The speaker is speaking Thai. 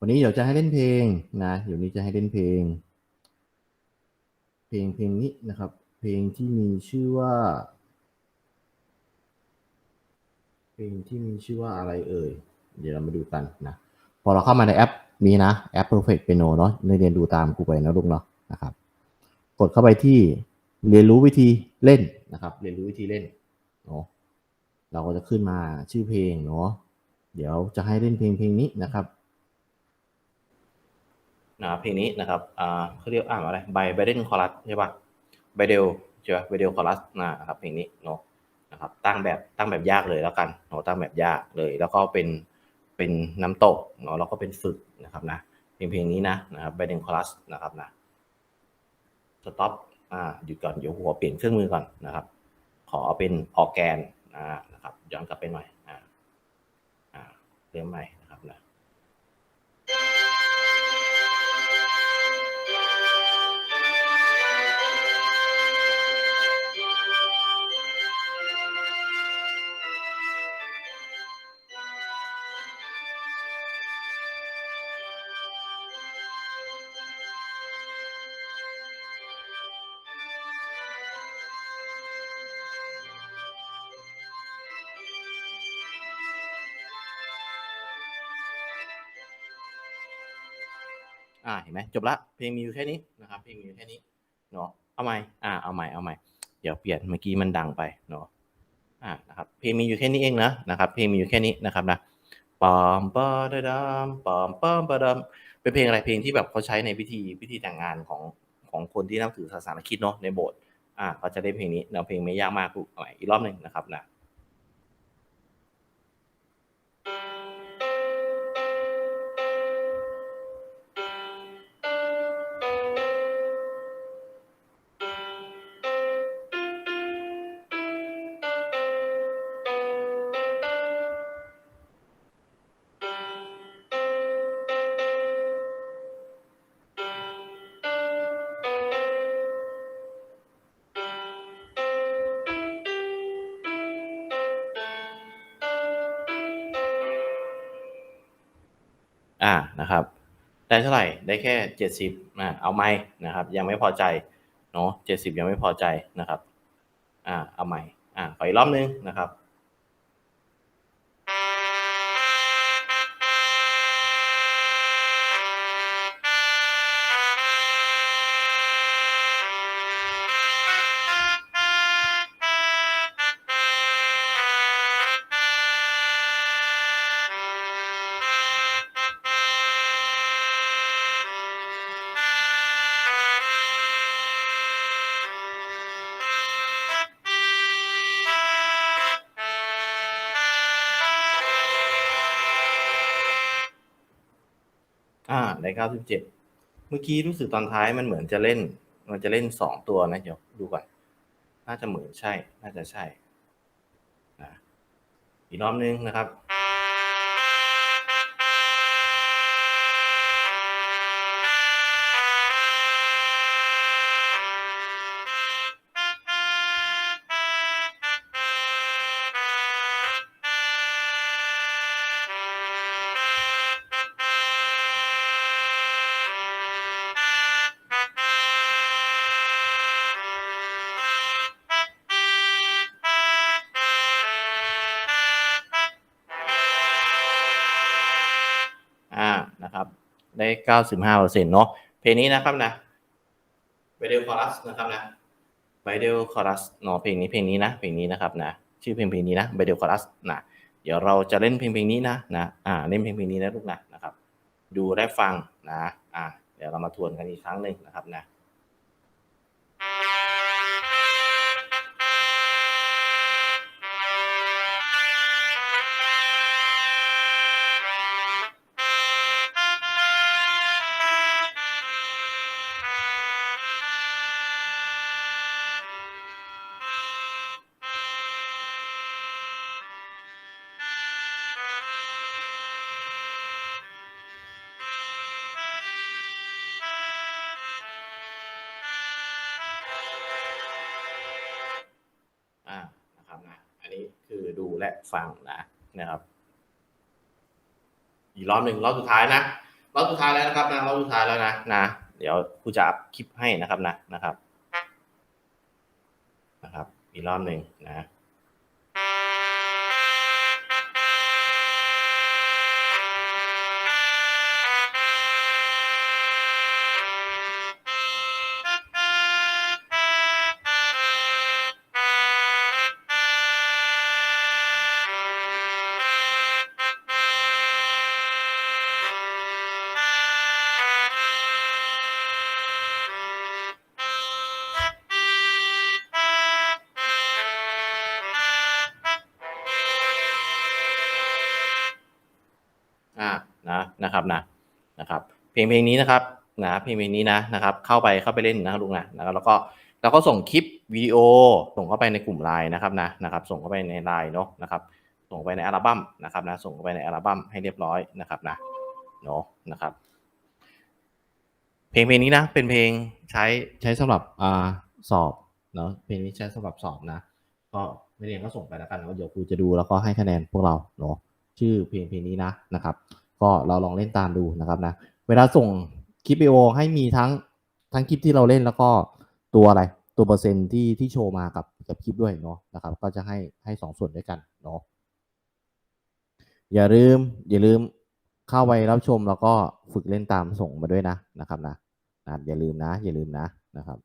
วันนี้เดี๋ยวจะให้เล่นเพลงนะเดี๋ยวนี้จะให้เล่นเพลง เพลงเพลงนี้นะครับ เพลงที่มีชื่อว่า เพลงที่มีชื่อว่าอะไรเอ่ย เดี๋ยวเรามาดูกันนะ พอเราเข้ามาในแอปนี้นะแอป Perfect Piano เนาะเรียนดูตามกูไปนะลูกเนาะนะครับ กดเข้าไปที่เรียนรู้วิธีเล่นนะครับ เรียนรู้วิธีเล่นเนาะเราก็จะขึ้นมาชื่อเพลงเนาะเดี๋ยวจะให้เล่นเพลงเพลงนี้นะครับ นะเพลงนี้นะครับอ่าเขาเรียกอ่านว่าอะไรไบไบเดนคอรัสใช่ป่ะไบเดลใช่ป่ะไบเดลคอรัสนะครับเพลงนี้เนาะนะครับตั้งแบบตั้งแบบยากเลยแล้วกันเนาะตั้งแบบยากเลย แล้วก็เป็นเป็นน้ำตกเนาะแล้วก็เป็นฝึกนะครับนะเพลงเพลงนี้นะนะครับไบเดนคอรัสนะครับนะสต็อปอ่าหยุดก่อนเดี๋ยวหัวเปลี่ยนเครื่องมือก่อนนะครับ ขอเป็นออแกนอ่านะครับย้อนกลับไปหน่อยอ่าอ่าเริ่มใหม่ อ่าเห็นไหมจบละเพลงมีอยู่แค่นี้นะครับเพลงมีอยู่แค่นี้เนาะเอาใหม่อ่าเอาใหม่เอาใหม่เดี๋ยวเปลี่ยนเมื่อกี้มันดังไปเนาะอ่านะครับเพลงมีอยู่แค่นี้เองนะนะครับเพลงมีอยู่แค่นี้นะครับนะปอมปอดดามปอมปอมปอดามเป็นเพลงอะไรเพลงที่แบบเขาใช้ในพิธีพิธีแต่งงานของของคนที่นับถือศาสนาคริสต์เนาะในโบสถ์อ่าเขาจะได้เพลงนี้เนาะเพลงไม่ยากมากลูเอาใหม่อีกรอบหนึ่งนะครับนะ อ่านะครับ ได้เท่าไหร่ได้แค่เจ็ดสิบอ่าเอาไหมนะครับ ยังไม่พอใจเนาะเจ็ดสิบยังไม่พอใจนะครับ อ่าเอาใหม่อ่าขออีกรอบนึงนะครับ ได้เก้าสิบเจ็ดเมื่อกี้รู้สึกตอนท้ายมันเหมือนจะเล่น มันจะเล่นสองตัวนะเดี๋ยวดูก่อน น่าจะเหมือนใช่ น่าจะใช่นะอีกรอบนึงนะครับ นะครับได้เก้าสิบห้าเปอร์เซ็นต์เนาะเพลงนี้นะครับนะไบเดลคอรัสนะครับนะไบเดลคอรัสเนาะเพลงนี้เพลงนี้นะเพลงนี้นะครับนะชื่อเพลงเพลงนี้นะไบเดลคอรัสนะเดี๋ยวเราจะเล่นเพลงเพลงนี้นะนะอ่าเล่นเพลงเพลงนี้นะลูกนะนะครับ ดูได้ฟังนะอ่าเดี๋ยวเรามาทวนกันอีกครั้งหนึ่งนะครับนะ ฟังนะนะครับ อีกรอบหนึ่งรอบสุดท้ายนะรอบสุดท้ายแล้วนะครับนะรอบสุดท้ายแล้วนะนะ เดี๋ยวผู้จะอัพคลิปให้นะครับนะนะครับ นะครับ อีกรอบหนึ่งนะ นะครับนะนะครับเพลงเพลงนี้นะครับนะเพลงเพลงนี้นะนะครับ เข้าไปเข้าไปเล่นนะครับลุงนะนะครับแล้วก็แล้วก็ส่งคลิปวิดีโอส่งเข้าไปในกลุ่มไลน์นะครับนะนะครับ ส่งเข้าไปในไลน์เนาะนะครับ ส่งไปในอัลบั้มนะครับนะส่งเข้าไปในอัลบั้มให้เรียบร้อยนะครับนะเนาะนะครับ เพลงเพลงนี้นะ เป็นเพลงใช้ใช้สำหรับอ่าสอบเนาะเพลงนี้ใช้สำหรับสอบนะ ก็ไม่เรียนก็ส่งไปแล้วกันแล้วเดี๋ยวครูจะดูแล้วก็ให้คะแนนพวกเราเนาะชื่อเพลงเพลงนี้นะนะครับ ก็เราลองเล่นตามดูนะครับนะ เวลาส่งคลิปวิดีโอให้มีทั้งทั้งคลิปที่เราเล่นแล้วก็ตัวอะไรตัวเปอร์เซ็นต์ที่ที่โชว์มากับกับคลิปด้วยเนาะนะครับ ก็จะให้ให้สองส่วนด้วยกันเนาะอย่าลืมอย่าลืมเข้าไปรับชมแล้วก็ฝึกเล่นตามส่งมาด้วยนะนะครับนะนะอย่าลืมนะ อย่าลืมนะนะครับ